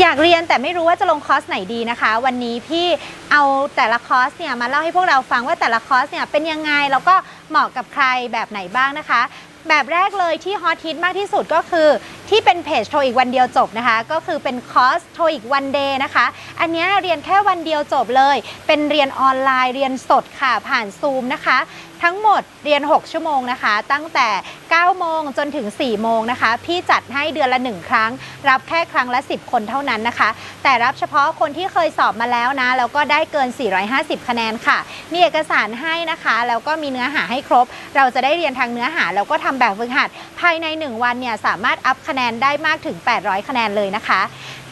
อยากเรียนแต่ไม่รู้ว่าจะลงคอร์สไหนดีนะคะ วันนี้พี่เอาแต่ละคอร์สเนี่ยมาเล่าให้พวกเราฟังว่าแต่ละคอร์สเนี่ยเป็นยังไงแล้วก็เหมาะกับใครแบบไหนบ้างนะคะ แบบแรกเลยที่ฮอตฮิตมากที่สุดก็คือที่เป็นเพจโทรอีกวันเดียวจบนะคะ ก็คือเป็นคอร์สโทรอีกวันเดย์นะคะ อันนี้เรียนแค่วันเดียวจบเลย เป็นเรียนออนไลน์เรียนสดค่ะผ่านซูมนะคะ ทั้งหมดเรียน 6 ชั่วโมงนะคะ ตั้งแต่ 9 โมงจนถึง 4 โมงนะคะ พี่จัดให้เดือนละ 1 ครั้ง รับแค่ครั้งละ 10 คนเท่านั้นนะคะ แต่รับเฉพาะคนที่เคยสอบมาแล้วนะ แล้วก็ได้เกิน 450 คะแนนค่ะ มีเอกสารให้นะคะ แล้วก็มีเนื้อหาให้ครบ เราจะได้เรียนทางเนื้อหาแล้วก็ทำแบบฝึกหัด ภายใน 1 วันเนี่ยสามารถอัพคะแนนได้มากถึง 800 คะแนนเลยนะคะ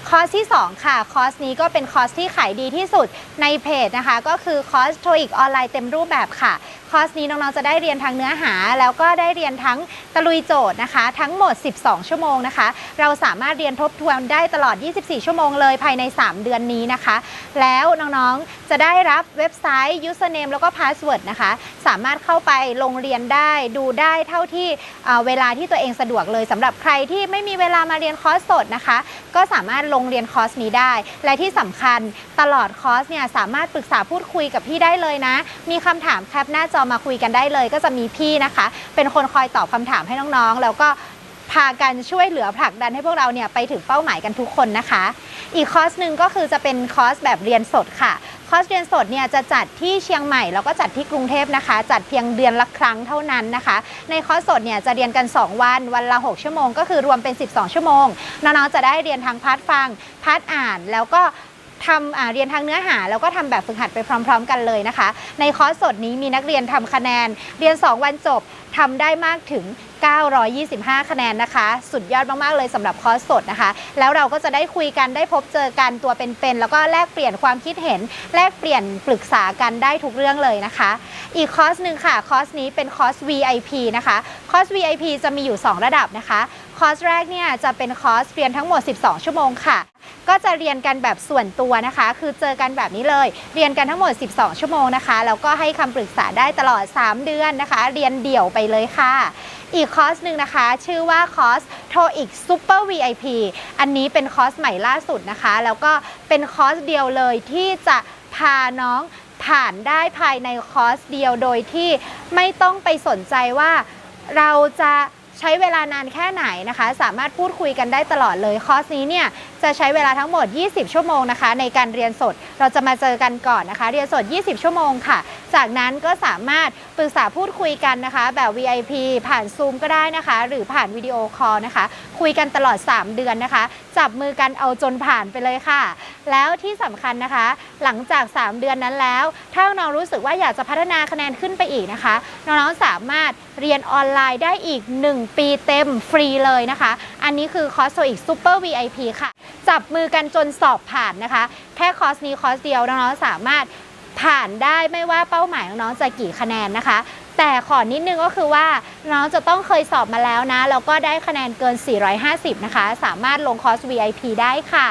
คอร์สที่ 2 ค่ะ คอร์สนี้ก็เป็นคอร์สที่ขายดีที่สุดในเพจนะคะ ก็คือคอร์สโทอีกออนไลน์เต็มรูปแบบค่ะ คอร์สนี้น้องๆจะได้เรียนทั้งเนื้อหา แล้วก็ได้เรียนทั้งตะลุยโจทย์นะคะ ทั้งหมด 12 ชั่วโมงนะคะ เราสามารถเรียนทบทวนได้ตลอด 24 ชั่วโมงเลยภายใน 3 เดือนนี้นะคะ แล้วน้องๆจะได้รับเว็บไซต์ username แล้วก็ password นะคะ สามารถเข้าไปลงเรียนได้ดูได้เท่าที่เเวลาที่ตัวเองสะดวกเลยสำหรับใครที่ไม่มีเวลามาเรียนคอร์สสดนะคะ ก็สามารถลงเรียนคอร์สนี้ได้ และที่สำคัญตลอดคอร์สเนี่ยสามารถปรึกษาพูดคุยกับพี่ได้เลยนะ มีคำถามแคปหน้าจอมาคุยกันได้เลย ก็จะมีพี่นะคะ เป็นคนคอยตอบคำถามให้น้องๆ แล้วก็ พากันช่วยเหลือผลักดันให้พวกเราเนี่ยไปถึงเป้าหมายกันทุกคนนะคะ อีกคอร์สหนึ่งก็คือจะเป็นคอร์สแบบเรียนสดค่ะ คอร์สเรียนสดเนี่ยจะจัดที่เชียงใหม่แล้วก็จัดที่กรุงเทพนะคะ จัดเพียงเดือนละครั้งเท่านั้นนะคะ ในคอร์สสดเนี่ยจะเรียนกัน 2 วัน วันละ 6 ชั่วโมง ก็คือรวมเป็น 12 ชั่วโมงน้องๆจะได้เรียนทางพาร์ทฟังพาร์ทอ่านแล้วก็ทำเรียนทางเนื้อหา แล้วก็ทำแบบฝึกหัดไปพร้อม ๆ กันเลยนะคะ ในคอร์สสดนี้มีนักเรียนทำคะแนน เรียน 2 วันจบทำได้มากถึง 925 คะแนนนะคะ สุดยอดมาก ๆ เลยสำหรับคอร์สสดนะคะ แล้วเราก็จะได้คุยกันได้พบเจอกันตัวเป็นๆแล้วก็แลกเปลี่ยนความคิดเห็น แลกเปลี่ยนปรึกษากันได้ทุกเรื่องเลยนะคะ อีกคอร์สหนึ่งค่ะคอร์สนี้เป็นคอร์ส VIP นะคะคอร์ส VIP จะมีอยู่ 2 ระดับนะคะคอร์สแรกเนี่ยจะเป็นคอร์สเรียนทั้งหมด 12 ชั่วโมงค่ะ ก็จะเรียนกันแบบส่วนตัวนะคะ คือเจอกันแบบนี้เลย เรียนกันทั้งหมด 12 ชั่วโมงนะคะ แล้วก็ให้คำปรึกษาได้ตลอด 3 เดือนนะคะ เรียนเดี่ยวไปเลยค่ะ อีกคอร์สหนึ่งนะคะ ชื่อว่าคอร์ส TOEIC Super VIP อันนี้เป็นคอร์สใหม่ล่าสุดนะคะ แล้วก็เป็นคอร์สเดียวเลยที่จะพาน้องผ่านได้ภายในคอร์สเดียวโดยที่ไม่ต้องไปสนใจว่าเราจะ ใช้เวลานานแค่ไหนนะคะ สามารถพูดคุยกันได้ตลอดเลยคอร์สนี้เนี่ยจะใช้เวลาทั้งหมด 20 ชั่วโมงนะคะ ในการเรียนสดเราจะมาเจอกันก่อนนะคะ เรียนสด 20 ชั่วโมงค่ะ จากนั้นก็สามารถปรึกษาพูดคุยกันนะคะ แบบ VIP ผ่านซูมก็ได้นะคะ หรือผ่านวิดีโอคอลนะคะ คุยกันตลอด 3 เดือนนะคะ จับมือกันเอาจนผ่านไปเลยค่ะ แล้วที่สำคัญนะคะ หลังจาก 3 เดือนนั้นแล้ว ถ้าน้องรู้สึกว่าอยากจะพัฒนาคะแนนขึ้นไปอีกนะคะ น้องๆสามารถเรียนออนไลน์ได้อีก 1ปีเต็มฟรีเลยนะคะ อันนี้คือคอร์สโซอีกซูเปอร์ VIP ค่ะ จับมือกันจนสอบผ่านนะคะ แค่คอร์สนี้คอร์สเดียวน้องๆสามารถ ผ่านได้ไม่ว่าเป้าหมายของน้องจะกี่คะแนนนะคะ แต่ขอนิดนึงก็คือว่าน้องจะต้องเคยสอบมาแล้วนะแล้วก็ได้คะแนนเกิน 450 นะคะ สามารถลงคอร์ส VIP ได้ค่ะ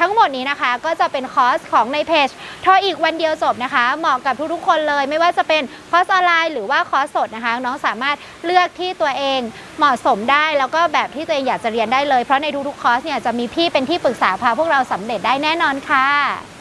ทั้งหมดนี้นะคะก็จะเป็นคอร์สของในเพจทออีกวันเดียวจบนะคะ เหมาะกับทุกๆคนเลย ไม่ว่าจะเป็นคอร์สออนไลน์หรือว่าคอร์สสดนะคะ น้องสามารถเลือกที่ตัวเองเหมาะสมได้แล้วก็แบบที่ตัวเองอยากจะเรียนได้เลยเพราะในทุกๆคอร์สเนี่ยจะมีพี่เป็นที่ปรึกษาพาพวกเราสำเร็จได้แน่นอนค่ะ